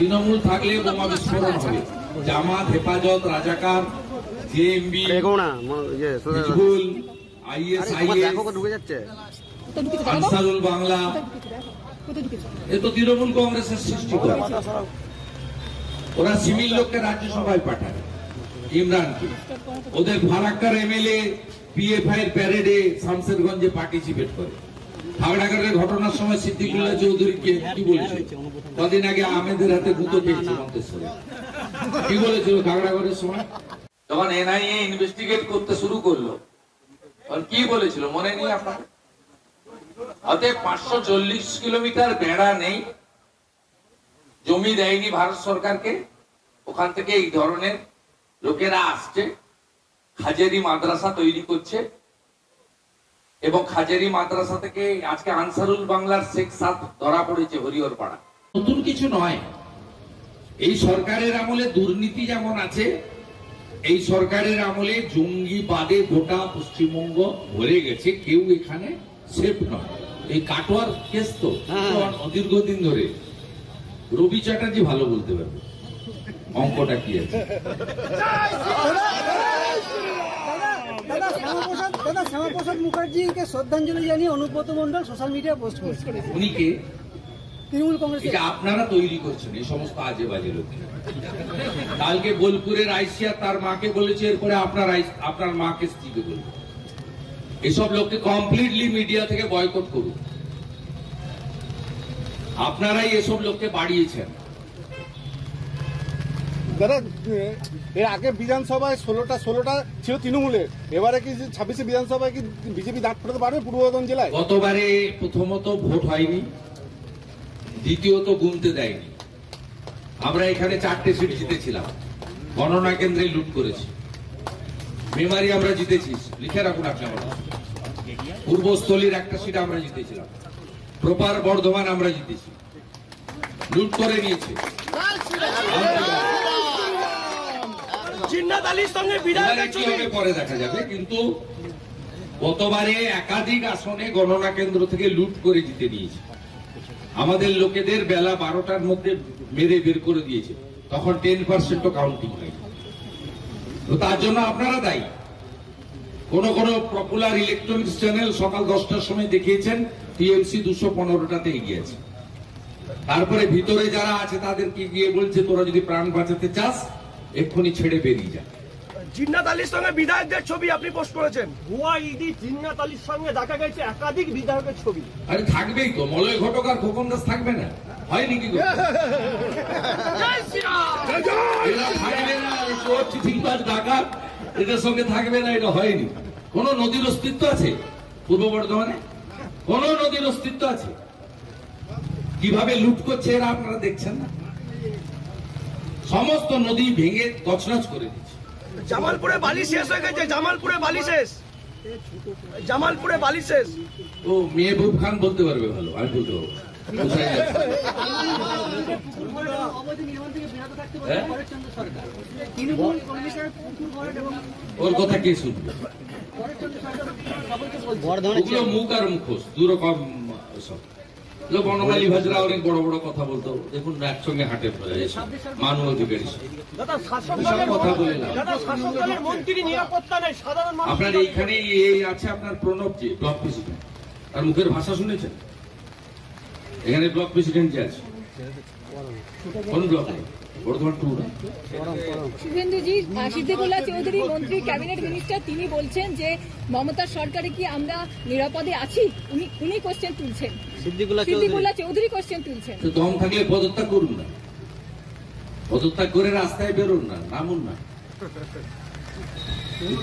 তৃণমূল থাকলে বোমা বিস্ফোরণ হবে। জামাত হেফাজত রাজাকার জেএমবি ইয়ে। হিজবুল আইএসআইএস? আনসারুল বাংলা। এ তো তৃণমূল কংগ্রেসের সৃষ্টি ওরা সিভিল লোককে রাজ্যসভায় পাঠায় ইমরানকে। ওদের ফারাক্কার এমএলএ পিএফআই এর প্যারেডে শামসেরগঞ্জে পার্টিসিপেট করে। খাগড়াগড়ের ঘটনার সময় সিদ্দিকুল্লাহ চৌধুরীকে কি বলেছিল? কদিন আগে আহমেদের হাতে গুঁতো পেয়েছে মন্তেশ্বরে। কি বলেছিল খাগড়াগড়ের সময়? যখন এনআইএ ইনভেস্টিগেট করতে শুরু করল। তখন কি বলেছিল? মনে নেই আপনার? অতএব পাঁচশো চল্লিশ কিলোমিটার বেড়া নেই। জমি দেয়নি ভারত সরকারকে। ওখান থেকে এই ধরনের লোকেরা আসছে। খাজেরি মাদ্রাসা তৈরি করছে। এবং খাজেরি মাদ্রাসা থেকে আজকে আনসারুল বাংলার শেখ সাদ ধরা পড়েছে হরিহর পাড়া নতুন কিছু নয়। এই সরকারের আমলে দুর্নীতি যেমন আছে এই সরকারের আমলে জঙ্গিবাদে গোটা পশ্চিমবঙ্গ ভরে গেছে কেউ এখানে সেফ নয়। এই কাটোয়ার কেস তো হ্যাঁ। দীর্ঘদিন ধরে। রবি চ্যাটার্জি ভালো বলতে পারবে। অঙ্কটা কি আছে? শ্যামাপ্রসাদ দাদা শ্যামাপ্রসাদ মুখার্জিকে শ্রদ্ধাঞ্জলি জানিয়ে অনুব্রত মন্ডল সোশ্যাল মিডিয়ায় পোস্ট করেছে। উনি কে? তৃণমূল কংগ্রেসের। এটা আপনারা তৈরি করছেন এই সমস্ত আজে বাজে লোক কালকে বোলপুরের আইসিয়া তার মাকে বলেছে এরপরে আপনার আপনার মাকে স্ত্রীকে বলবে। এসব লোককে কমপ্লিটলি মিডিয়া থেকে বয়কট করুন। আপনারাই এসব লোককে বাড়িয়েছেন। দাদা এর আগে বিধানসভায় ষোলোটা ষোলোটা ছিল তৃণমূলের। এবারে কি ছাব্বিশে বিধানসভায় কি বিজেপি দাঁড় ফোটাতে পারবে পূর্ব বর্ধমান জেলায়? গতবারে প্রথমত ভোট হয়নি দ্বিতীয়ত গুনতে দেয়নি। আমরা এখানে চারটে সিট জিতেছিলাম। গণনা কেন্দ্রে লুট করেছি। মেমারি আমরা জিতেছি। লিখে রাখুন আপনি আমার পূর্বস্থলীর একটা সিট আমরা জিতেছিলাম। প্রপার বর্ধমান আমরা জিতেছি। লুট করে নিয়েছে। জিন্নাত আলীর সঙ্গে বিধায়কের ছবি পরে দেখা যাবে? কিন্তু গতবারে একাধিক আসনে গণনা কেন্দ্র থেকে লুট করে জিতে নিয়েছে। আমাদের লোকেদের বেলা বারোটার মধ্যে মেরে বের করে দিয়েছে। তখন টেন পার্সেন্টও কাউন্টিং হয়নি। তো তার জন্য আপনারা দায়ী। কোন কোন পপুলার ইলেকট্রনিক্স চ্যানেল সকাল দশটার সময় দেখিয়েছেন টিএমসি দুশো পনেরোটাতে এগিয়েছে তারপরে ভিতরে যারা আছে তাদেরকে গিয়ে বলছে তোরা যদি প্রাণ বাঁচাতে চাস এক্ষুনি ছেড়ে বেরিয়ে যা জিন্নাত আলীর সঙ্গে বিধায়কদের ছবি আপনি পোস্ট করেছেন। ভুয়া ইডি জিন্নাত আলীর সঙ্গে দেখা গেছে একাধিক বিধায়কের ছবি। আরে থাকবেই তো মলয় ঘটক আর খোকন দাস থাকবে না? হয়নি কি থাকবে না চিঠিবাজ ডাকাত এদের সঙ্গে থাকবে না এটা হয়নি। কোন নদীর অস্তিত্ব আছে পূর্ব বর্ধমানে? কোন নদীর অস্তিত্ব আছে? কীভাবে লুট করছে এরা আপনারা দেখছেন না? সমস্ত নদী ভেঙে তছনছ করে দিচ্ছে জামালপুরে বালি শেষ হয়ে গেছে জামালপুরে বালি শেষ। জামালপুরে বালি শেষ। ও মেহবুব খান বলতে পারবে ভালো আমি বলতে পারব হ্যাঁ? ওর কথা কে শুনবে? মুখ আর মুখোশ দু রকম সব। বনমালী ভাজরা অনেক বড় বড় কথা বলতো দেখুন একসঙ্গে হাঁটে মানব অধিকারী কথা বলে না। দাদা শাসক দলের মন্ত্রী নিরাপত্তা নেই সাধারণ মানুষ আপনার এইখানে এই আছে আপনার প্রণব যে ব্লক প্রেসিডেন্ট। তার মুখের ভাষা শুনেছেন? এখানে ব্লক প্রেসিডেন্ট যে আছে? কোন ব্লক? শুভেন্দুজি সিদ্দিকুল্লাহ চৌধুরী মন্ত্রী ক্যাবিনেট মিনিস্টার তিনি বলছেন যে মমতার সরকারে কি আমরা নিরাপদে আছি? উনি উনি কোশ্চেন তুলছেন। সিদ্দিকুল্লাহ চৌধুরী। কোশ্চেন তুলছেন। দম থাকলে পদত্যাগ করুন না। পদত্যাগ করে রাস্তায় বেরোন না নামুন না।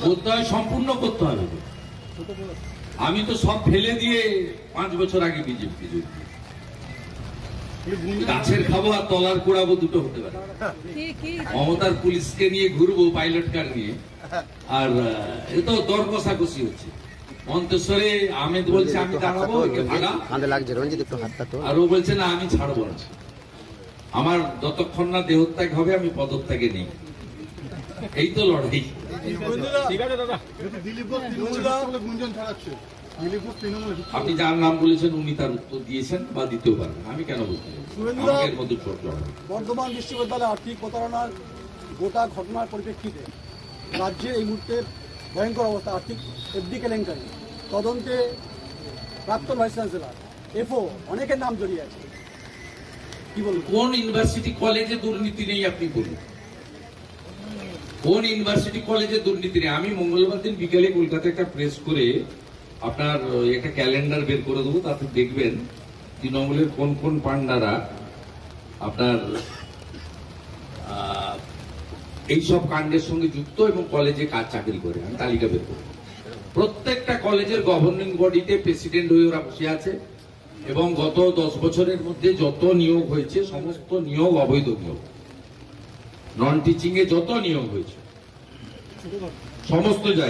করতে হয় সম্পূর্ণ করতে হবে। আমি তো সব ফেলে দিয়ে পাঁচ বছর আগে বিজেপি। গাছের খাব আর তলার কুড়াবো দুটো হতে পারে কি কি মমতার পুলিশকে নিয়ে ঘুরবো পাইলট কার নিয়ে আর এ তো দর কষাকষি হচ্ছে আহমেদ বলছে আমি দাঁড়াবো কাঁধে লাগছে রঞ্জিত একটু হাতটা তো আর ও বলছে না আমি ছাড়বো না আমার যতক্ষণ না দেহত্যাগ হবে আমি পদত্যাগে নেই এই তো লড়াই দিলীপ গুঞ্জন ছড়াচ্ছে আপনি যার নাম বলেছেন উনি তার উত্তর দিয়েছেন বা দিতেও পারেন। আমি কেন বলতে না। বর্ধমান বিশ্ববিদ্যালয়ে আর্থিক প্রতারণার গোটা ঘটনার পরিপ্রেক্ষিতে রাজ্যে এই মুহূর্তে ভয়ঙ্কর অবস্থা আর্থিক এফডি কেলেঙ্কারি। তদন্তে প্রাক্তন ভাইস চ্যান্সেলার এফও অনেকের নাম জড়িয়ে আছে। কি বলব? কোন ইউনিভার্সিটি কলেজে দুর্নীতি নেই আপনি বলুন। কোন ইউনিভার্সিটি কলেজে দুর্নীতি নেই? আমি মঙ্গলবার দিন বিকেলে কলকাতায় একটা প্রেস করে আপনার একটা ক্যালেন্ডার বের করে দেবো, তাতে দেখবেন তৃণমূলের কোন কোন পান্ডারা আপনার এইসব কাণ্ডের সঙ্গে যুক্ত এবং কলেজে কাজ চাকরি করে। আমি তালিকা বের করব। প্রত্যেকটা কলেজের গভর্নিং বডিতে প্রেসিডেন্ট হয়ে ওরা বসে আছে এবং গত দশ বছরের মধ্যে যত নিয়োগ হয়েছে, সমস্ত নিয়োগ অবৈধ নিয়োগ। নন টিচিং এ যত নিয়োগ হয়েছে, সমস্ত জায়গায়।